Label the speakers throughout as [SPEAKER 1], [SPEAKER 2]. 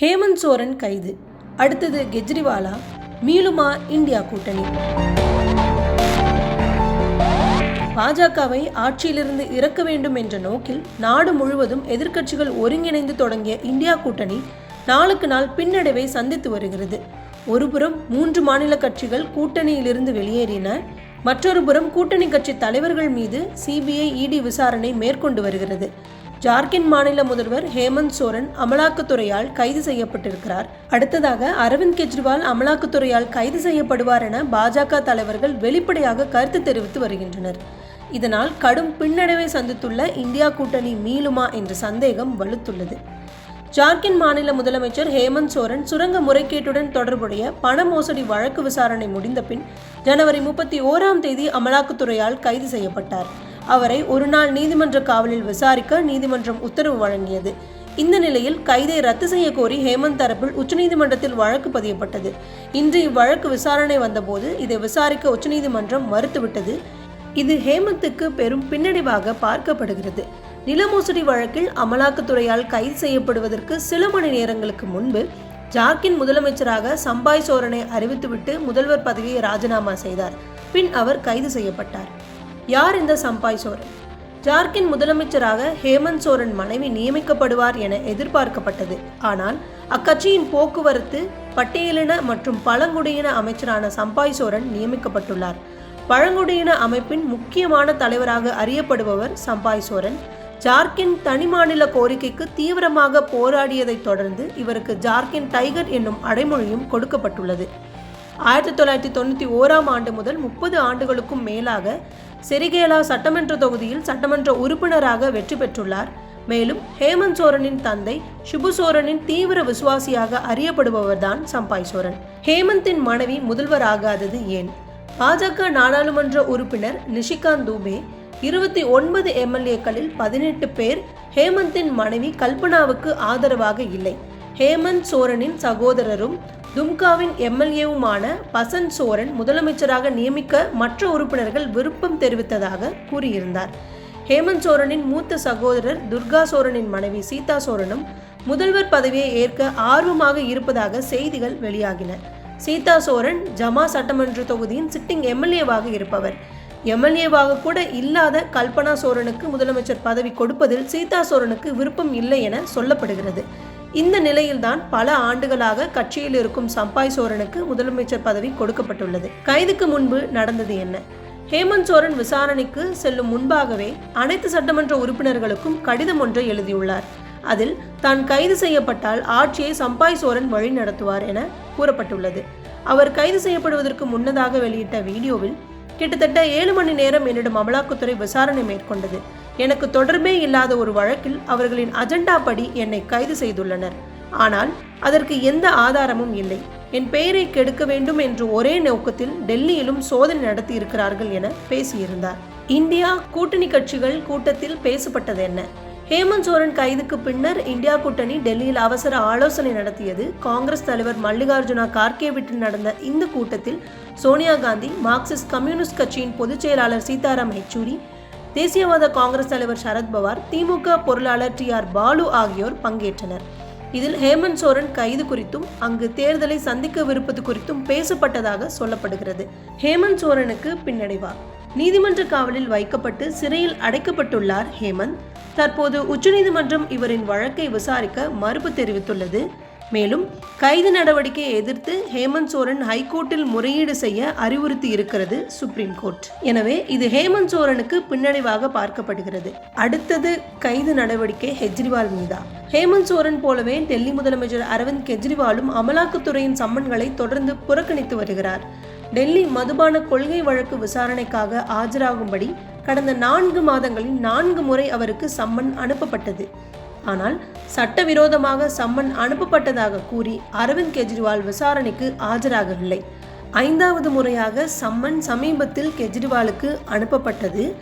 [SPEAKER 1] ஹேமந்த் சோரன் கைது. அடுத்தது கெஜ்ரிவாலா மீளுமா இந்தியா கூட்டணி. பாஜகவை ஆட்சியிலிருந்து இறக்க வேண்டும் என்ற நோக்கில் நாடு முழுவதும் எதிர்க்கட்சிகள் ஒருங்கிணைந்து தொடங்கிய இந்தியா கூட்டணி நாளுக்கு நாள் பின்னடைவை சந்தித்து வருகிறது. ஒருபுறம் மூன்று மாநில கட்சிகள் கூட்டணியிலிருந்து வெளியேறின மற்றொரு புறம் கூட்டணி கட்சி தலைவர்கள் மீது சிபிஐ இடி விசாரணை மேற்கொண்டு வருகிறது. ஜார்க்கண்ட் மாநில முதல்வர் ஹேமந்த் சோரன் அமலாக்கத்துறையால் கைது செய்யப்பட்டிருக்கிறார். அடுத்ததாக அரவிந்த் கெஜ்ரிவால் அமலாக்கத்துறையால் கைது செய்யப்படுவார் என பாஜக தலைவர்கள் வெளிப்படையாக கருத்து தெரிவித்து வருகின்றனர். இதனால் கடும் பின்னடைவை சந்தித்துள்ள இந்தியா கூட்டணி மீளுமா என்ற சந்தேகம் வலுத்துள்ளது. ஜார்க்கண்ட் மாநில முதலமைச்சர் ஹேமந்த் சோரன் சுரங்க முறைகேட்டுடன் தொடர்புடைய பண மோசடி வழக்கு விசாரணை முடிந்த பின் ஜனவரி முப்பத்தி ஓராம் தேதி அமலாக்கத்துறையால் கைது செய்யப்பட்டார். அவரை ஒரு நாள் நீதிமன்ற காவலில் விசாரிக்க நீதிமன்றம் உத்தரவு வழங்கியது. இந்த நிலையில் கைதை ரத்து செய்ய கோரி ஹேமந்த் தரப்பில் உச்சநீதிமன்றத்தில் வழக்கு பதியப்பட்டது. இன்று இவ்வழக்கு விசாரணை வந்தபோது இதை விசாரிக்க உச்சநீதிமன்றம் மறுத்துவிட்டது. இது ஹேமந்துக்கு பெரும் பின்னடைவாக பார்க்கப்படுகிறது. நில மோசடி வழக்கில் அமலாக்கத்துறையால் கைது செய்யப்படுவதற்கு சில மணி நேரங்களுக்கு முன்பு ஜார்க்கின் முதலமைச்சராக சம்பாய் சோரனை அறிவித்துவிட்டு முதல்வர் பதவியை ராஜினாமா செய்தார். பின் அவர் கைது செய்யப்பட்டார். யார் இந்த சம்பாய் சோரன்? ஜார்க்கண்ட் முதலமைச்சராக ஹேமந்த் சோரன் மனைவி நியமிக்கப்படுவார் என எதிர்பார்க்கப்பட்டது. ஆனால் அக்கட்சியின் போக்குவரத்து பட்டியலின மற்றும் பழங்குடியின அமைச்சரான சம்பாய் சோரன் நியமிக்கப்பட்டுள்ளார். பழங்குடியின அமைப்பின் முக்கியமான தலைவராக அறியப்படுபவர் சம்பாய் சோரன். ஜார்க்கண்ட் தனி மாநில கோரிக்கைக்கு தீவிரமாக போராடியதைத் தொடர்ந்து இவருக்கு ஜார்க்கண்ட் டைகர் என்னும் அடைமொழியும் கொடுக்கப்பட்டுள்ளது. ஆயிரத்தி தொள்ளாயிரத்தி தொண்ணூற்றி ஓராம் ஆண்டு முதல் முப்பது ஆண்டுகளுக்கும் மேலாக செரிகேலா சட்டமன்ற தொகுதியில் சட்டமன்ற உறுப்பினராக வெற்றி பெற்றுள்ளார். மேலும் ஹேமந்த் சோரனின் தந்தை சுபு சோரனின் தீவிர விசுவாசியாக அறியப்படுபவர்தான் சம்பாய் சோரன். ஹேமந்தின் மனைவி முதல்வராகாதது ஏன்? பாஜக நாடாளுமன்ற உறுப்பினர் நிஷிகாந்த் தூபே இருபத்தி ஒன்பது எம்எல்ஏக்களில் பதினெட்டு பேர் ஹேமந்தின் மனைவி கல்பனாவுக்கு ஆதரவாக இல்லை. ஹேமந்த் சோரனின் சகோதரரும் தும்காவின் எம்எல்ஏவுமான பசந்த் சோரன் முதலமைச்சராக நியமிக்க மற்ற உறுப்பினர்கள் விருப்பம் தெரிவித்ததாக கூறியிருந்தார். ஹேமந்த் சோரனின் மூத்த சகோதரர் துர்கா சோரனின் மனைவி சீதா சோரனும் முதல்வர் பதவியை ஏற்க ஆர்வமாக இருப்பதாக செய்திகள் வெளியாகின. சீதா சோரன் ஜமா சட்டமன்ற தொகுதியின் சிட்டிங் எம்எல்ஏவாக இருப்பவர். எம்எல்ஏவாக கூட இல்லாத கல்பனா சோரனுக்கு முதலமைச்சர் பதவி கொடுப்பதில் சீதா சோரனுக்கு விருப்பம் இல்லை என சொல்லப்படுகிறது. இந்த நிலையில்தான் பல ஆண்டுகளாக கட்சியில் இருக்கும் சம்பாய் சோரனுக்கு முதலமைச்சர் பதவி கொடுக்கப்பட்டுள்ளது. கைதுக்கு முன்பு நடந்தது என்ன? ஹேமந்த் சோரன் விசாரணைக்கு செல்லும் முன்பாகவே அனைத்து சட்டமன்ற உறுப்பினர்களுக்கும் கடிதம் ஒன்றை எழுதியுள்ளார். அதில் தான் கைது செய்யப்பட்டால் ஆட்சியை சம்பாய் சோரன் வழி நடத்துவார் என கூறப்பட்டுள்ளது. அவர் கைது செய்யப்படுவதற்கு முன்னதாக வெளியிட்ட வீடியோவில் கிட்டத்தட்ட ஏழு மணி நேரம் என்னிடம் அமலாக்கத்துறை விசாரணை மேற்கொண்டது. எனக்கு தொடர்பே இல்லாத ஒரு வழக்கில் அவர்களின் அஜெண்டா படி என்னை கைது செய்துள்ளனர். ஆனால் அதற்கு எந்த ஆதாரமும் இல்லை. என் பெயரை கெடுக்க வேண்டும் என்று ஒரே நோக்கத்தில் டெல்லியிலும் சோதனை நடத்தி இருக்கிறார்கள் என பேசியிருந்தார். இந்தியா கூட்டணி கட்சிகள் கூட்டத்தில் பேசப்பட்டது என்ன? ஹேமந்த் சோரன் கைதுக்கு பின்னர் இந்தியா கூட்டணி டெல்லியில் அவசர ஆலோசனை நடத்தியது காங்கிரஸ் தலைவர் மல்லிகார்ஜுனா கார்கே வீட்டில் நடந்த இந்த கூட்டத்தில் சோனியா காந்தி மார்க்சிஸ்ட் கம்யூனிஸ்ட் கட்சியின் பொதுச் செயலாளர் சீதாராம் யெச்சூரி தேசியவாத காங்கிரஸ் தலைவர் சரத்பவார் திமுக பொருளாளர் டி ஆர் பாலு ஆகியோர் பங்கேற்றனர். இதில் ஹேமந்த் சோரன் கைது குறித்தும் அங்கு தேர்தலை சந்திக்கவிருப்பது குறித்தும் பேசப்பட்டதாக சொல்லப்படுகிறது. ஹேமந்த் சோரனுக்கு பின்னடைவா நீதிமன்ற காவலில் வைக்கப்பட்டு சிறையில் அடைக்கப்பட்டுள்ளார் ஹேமந்த். தற்போது உச்சநீதிமன்றம் இவரின் வழக்கை விசாரிக்க மறுப்பு தெரிவித்துள்ளது. மேலும் கைது நடவடிக்கையை எதிர்த்து ஹேமந்த் சோரன் ஹைகோர்ட்டில் முறையீடு செய்ய அறிவுறுத்தி இருக்கிறது சுப்ரீம் கோர்ட். எனவே இது ஹேமந்த் சோரனுக்கு பின்னடைவாக பார்க்கப்படுகிறது. அடுத்தது கைது நடவடிக்கை கெஜ்ரிவால் மீதா. ஹேமந்த் சோரன் போலவே டெல்லி முதலமைச்சர் அரவிந்த் கெஜ்ரிவாலும் அமலாக்கத்துறையின் சம்மன்களை தொடர்ந்து புறக்கணித்து வருகிறார். டெல்லி மதுபான கொள்கை வழக்கு விசாரணைக்காக ஆஜராகும்படி கடந்த நான்கு மாதங்களில் நான்கு முறை அவருக்கு சம்மன் அனுப்பப்பட்டது. ஆனால் சட்டவிரோதமாக சம்மன் அனுப்பப்பட்டதாக கூறி அரவிந்த் கெஜ்ரிவால் விசாரணைக்கு ஆஜராகவில்லை. ஐந்தாவது முறையாக சம்மன் சமீபத்தில் கெஜ்ரிவாலுக்கு அனுப்பப்பட்டது.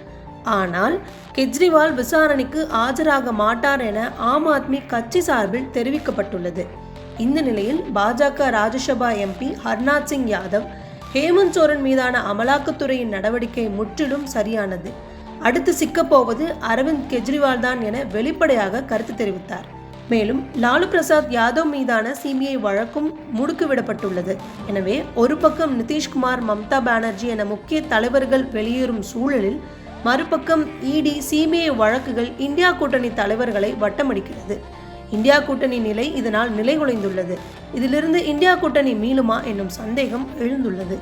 [SPEAKER 1] ஆனால் கெஜ்ரிவால் விசாரணைக்கு ஆஜராக மாட்டார் என ஆம் ஆத்மி கட்சி சார்பில் தெரிவிக்கப்பட்டுள்ளது. இந்த நிலையில் பாஜக ராஜ்யசபா எம்பி ஹர்நாத் சிங் யாதவ் ஹேமந்த் சோரன் மீதான அமலாக்கத்துறையின் நடவடிக்கை முற்றிலும் சரியானது. அடுத்து சிக்கப்போவது அரவிந்த் கெஜ்ரிவால் தான் என வெளிப்படையாக கருத்து தெரிவித்தார். மேலும் லாலு பிரசாத் யாதவ் மீதான சிபிஐ வழக்கும் முடுக்குவிடப்பட்டுள்ளது எனவே ஒரு பக்கம் நிதிஷ்குமார் மம்தா பானர்ஜி என முக்கிய தலைவர்கள் வெளியேறும் சூழலில் மறுபக்கம் இடி சிபிஐ வழக்குகள் இந்தியா கூட்டணி தலைவர்களை வட்டமடிக்கிறது. இந்தியா கூட்டணி நிலை இதனால் நிலைகுலைந்துள்ளது. இதிலிருந்து இந்தியா கூட்டணி மீளுமா என்னும் சந்தேகம் எழுந்துள்ளது.